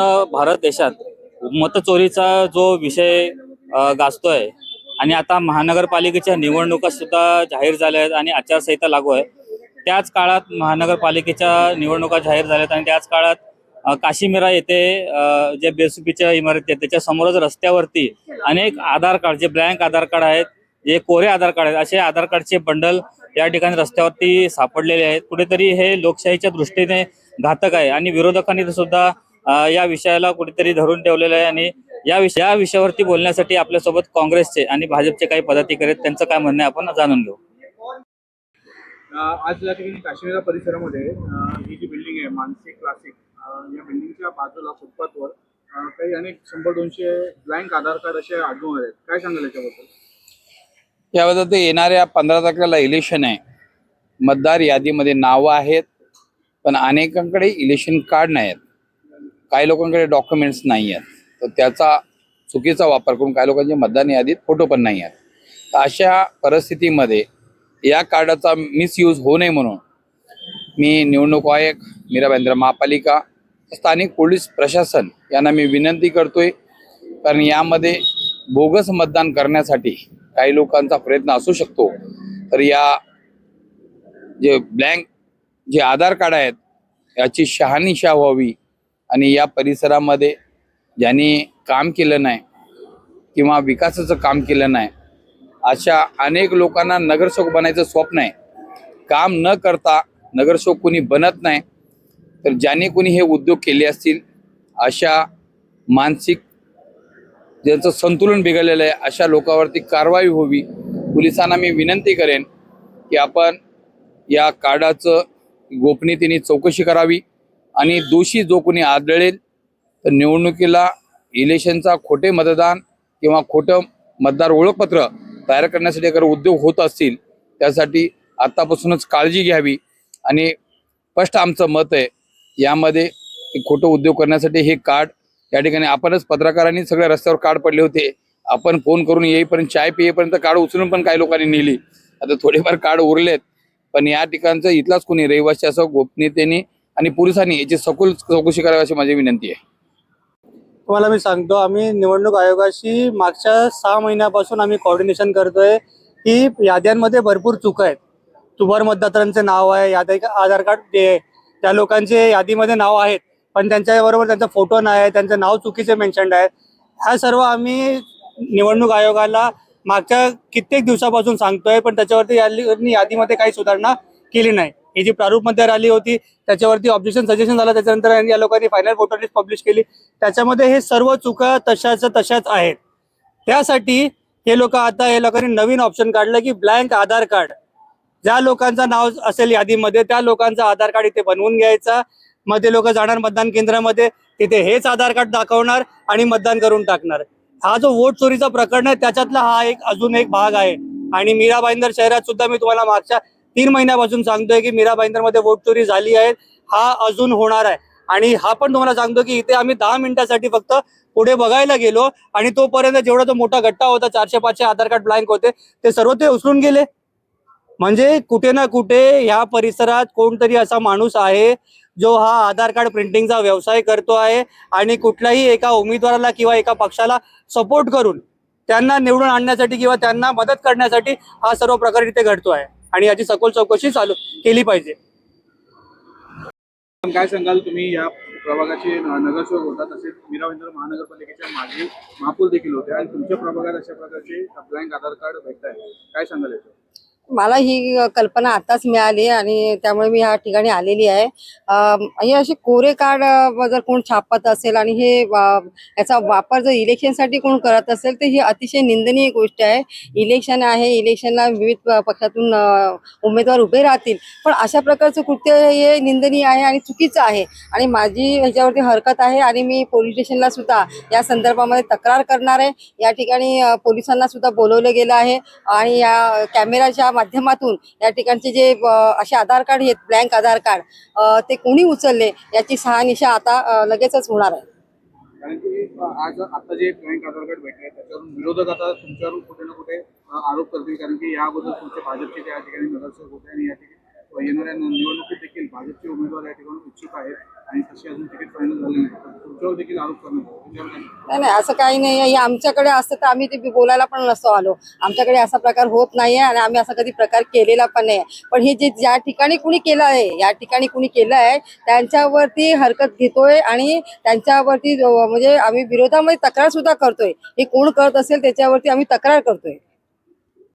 पूर्ण भारत देशात मतचोरीचा जो विषय गाजतोय आणि आता महानगरपालिकेच्या निवडणुका सुद्धा जाहीर झाल्या आहेत आणि आचारसंहिता लागू आहे. त्याच काळात महानगरपालिकेच्या निवडणुका जाहीर झाल्यात आणि त्याच काळात काशीमिरा येथे जे बेसुपीच्या इमारती आहेत त्याच्या समोरच रस्त्यावरती अनेक आधार कार्ड जे ब्लँक आधार कार्ड आहेत जे कोरे आधार कार्ड आहेत असे आधार कार्डचे बंडल या ठिकाणी रस्त्यावरती सापडलेले आहेत. कुठेतरी हे लोकशाहीच्या दृष्टीने घातक आहे आणि विरोधकांनी सुद्धा या विषयाला कुठेतरी धरून ठेवलेलं आहे आणि या विषय या विषयावरती बोलण्यासाठी आपल्यासोबत काँग्रेसचे आणि भाजपचे काही पदाधिकारी आहेत त्यांचं काय म्हणणं आहे आपण जाणून घेऊ. आज या ठिकाणी काश्मीरा परिसरामध्ये ही जी बिल्डिंग आहे मानसी क्लासिक या बिल्डिंगच्या बाजूला फुटपाथवर काही अनेक शंभर दोनशे ब्लँक आधार कार्ड असे आढळून आले आहेत. काय सांगाल याच्याबद्दल? याबद्दल ते येणाऱ्या पंधरा तारखेला इलेक्शन आहे. मतदार यादीमध्ये नावं आहेत पण अनेकांकडे इलेक्शन कार्ड नाही आहेत काही लोकांकडे डॉक्युमेंट्स नाही आहेत तर त्याचा चुकीचा वापर करून काही लोकांच्या मतदान यादीत फोटो पण नाही आहेत तर अशा परिस्थितीमध्ये या कार्डाचा मिसयूज होऊ नये म्हणून मी निवडणूक आयोग मीरा महापालिका स्थानिक पोलीस प्रशासन यांना मी विनंती करतोय. कारण यामध्ये बोगस मतदान करण्यासाठी काही लोकांचा प्रयत्न असू शकतो. तर या जे ब्लँक जे आधार कार्ड आहेत याची शहानिशा व्हावी आणि या परिसरामध्ये ज्यांनी काम केलं नाही किंवा विकासाचं काम केलं नाही अशा अनेक लोकांना नगरसेवक बनायचं स्वप्न आहे. काम न करता नगरसेवक कोणी बनत नाही तर ज्यांनी कोणी हे उद्योग केले असतील अशा मानसिक ज्यांचं संतुलन बिघडलेलं आहे अशा लोकांवरती कारवाई होवी पोलिसांना मी विनंती करेन की आपण या कार्डाचं गोपनीयतेने चौकशी करावी. आणि दोषी जो कोणी आढळेल तर निवडणुकीला इलेक्शनचा खोटे मतदान किंवा खोटं मतदार ओळखपत्र तयार करण्यासाठी अगर उद्योग होत असतील त्यासाठी आतापासूनच काळजी घ्यावी. आणि स्पष्ट आमचं मत आहे यामध्ये खोटं उद्योग करण्यासाठी हे कार्ड या ठिकाणी आपणच पत्रकारांनी सगळ्या रस्त्यावर कार्ड पडले होते. आपण फोन करून येईपर्यंत चाय पियेपर्यंत कार्ड उचलून पण काही लोकांनी नेली. आता थोडेफार कार्ड उरलेत. पण या ठिकाणचं इथलाच कोणी रहिवासी असं गोपनीयतेने आणि पोलिसांनी याची सखोल चौकशी करावी अशी माझी विनंती आहे. तुम्हाला मी सांगतो आम्ही निवडणूक आयोगाशी मागच्या सहा महिन्यापासून आम्ही कॉर्डिनेशन करतोय. की याद्यांमध्ये भरपूर चुका आहेत. तुभार मतदारांचे नाव आहे यादी आधार कार्ड आहे, त्या लोकांचे यादीमध्ये नाव आहेत. पण त्यांच्याबरोबर त्यांचा फोटो नाही आहे त्यांचं नाव चुकीचे मेन्शन्ड आहे. ह्या सर्व आम्ही निवडणूक आयोगाला मागच्या कित्येक दिवसापासून सांगतोय पण त्याच्यावरती यांनी यादीमध्ये काही सुधारणा केली नाही. ही जी प्रारूपमध्ये राहिली होती त्याच्यावरती ऑब्जेक्शन सजेशन झालं. त्याच्यानंतर या लोकांनी फायनल फोटो लिस्ट पब्लिश केली. त्याच्यामध्ये हे सर्व चुका तशाच तशाच आहेत. त्यासाठी हे लोक आता हे लोकांनी नवीन ऑप्शन काढलं की ब्लँक आधार कार्ड ज्या लोकांचं नाव असेल यादीमध्ये त्या लोकांचा आधार कार्ड इथे बनवून घ्यायचा. मध्ये लोक जाणार मतदान केंद्रामध्ये. तिथे हेच आधार कार्ड दाखवणार आणि मतदान करून टाकणार. हा जो वोट चोरीचा प्रकरण आहे त्याच्यातला हा एक अजून एक भाग आहे. आणि मीरा भाईंदर शहरात सुद्धा मी तुम्हाला मागच्या तीन महिन्यापासून सांगतोय की मीरा भाईंदरमध्ये वोट चोरी झाली आहे. हा अजून होणार आहे. आणि हा पण तुम्हाला सांगतो की इथे आम्ही दहा मिनिटासाठी फक्त पुढे बघायला गेलो आणि तोपर्यंत जेवढा तो मोठा गट्टा होता चारशे पाचशे आधार कार्ड ब्लँक होते ते सर्व ते उचलून गेले. म्हणजे कुठे ना कुठे ह्या परिसरात कोणतरी असा माणूस आहे जो हा आधार कार्ड प्रिंटिंगचा व्यवसाय करतो आहे आणि कुठल्याही एका उमेदवाराला किंवा एका पक्षाला सपोर्ट करून त्यांना निवडून आणण्यासाठी किंवा त्यांना मदत करण्यासाठी हा सर्व प्रकार इथे घडतो आहे. आणि याची सखोल चौकशी चालू केली पाहिजे. पण काय सांगाल तुम्ही या प्रभागाचे नगरसेवक होता तसेच मीरावेंद्र महानगरपालिकेच्या माजी महापौर देखील होते आणि तुमच्या प्रभागात अशा प्रकारचे ब्लँक आधार कार्ड भेटत आहे काय सांगाल याचं मला ही कल्पना आताच मिळाली आणि त्यामुळे मी या ठिकाणी आलेली आहे. हे असे कोरे कार्ड जर कोण छापत असेल आणि हे याचा वापर जर इलेक्शनसाठी कोण करत असेल तर ही अतिशय निंदनीय गोष्ट आहे. इलेक्शन आहे इलेक्शनला विविध प- पक्षातून उमेदवार उभे राहतील. पण अशा प्रकारचं कृत्य हे निंदनीय आहे आणि चुकीचं आहे. आणि माझी ह्याच्यावरती हरकत आहे आणि मी पोलीस स्टेशनला सुद्धा या संदर्भामध्ये तक्रार करणार आहे. या ठिकाणी पोलिसांना सुद्धा बोलवलं गेलं आहे. आणि या कॅमेराच्या माध्यमातून या ठिकाणचे जे असे आधार कार्ड आहेत ब्लँक आधार कार्ड ते कोणी उचलले याची सहानिशा आता लगेचच होणार आहे. कारण की आज आता जे ब्लँक आधार कार्ड भेटले त्याच्यावरून विरोधक आता तुमच्यावर कुठे ना कुठे आरोप करतील. कारण की या अगोदर तुमचे भाजपचे त्या ठिकाणी नगरसेवक होते आणि या ठिकाणी येणाऱ्या निवडणुकीत देखील भाजपचे उमेदवार या ठिकाणी इच्छुक आहेत. आणि तशी अजून तिकीट फायनल झाली नाही. तुमच्यावर देखील आरोप नाही नाही असं काही नाही आहे. आमच्याकडे असतं तर आम्ही ते बोलायला पण नसतो आलो. आमच्याकडे असा प्रकार होत नाही आहे आणि आम्ही असा कधी प्रकार केलेला पण नाही पण हे जे ज्या ठिकाणी कुणी केलं आहे या ठिकाणी कुणी केलं आहे त्यांच्यावरती हरकत घेतोय आणि त्यांच्यावरती म्हणजे आम्ही विरोधामध्ये तक्रार सुद्धा करतोय. हे कोण करत असेल त्याच्यावरती आम्ही तक्रार करतोय.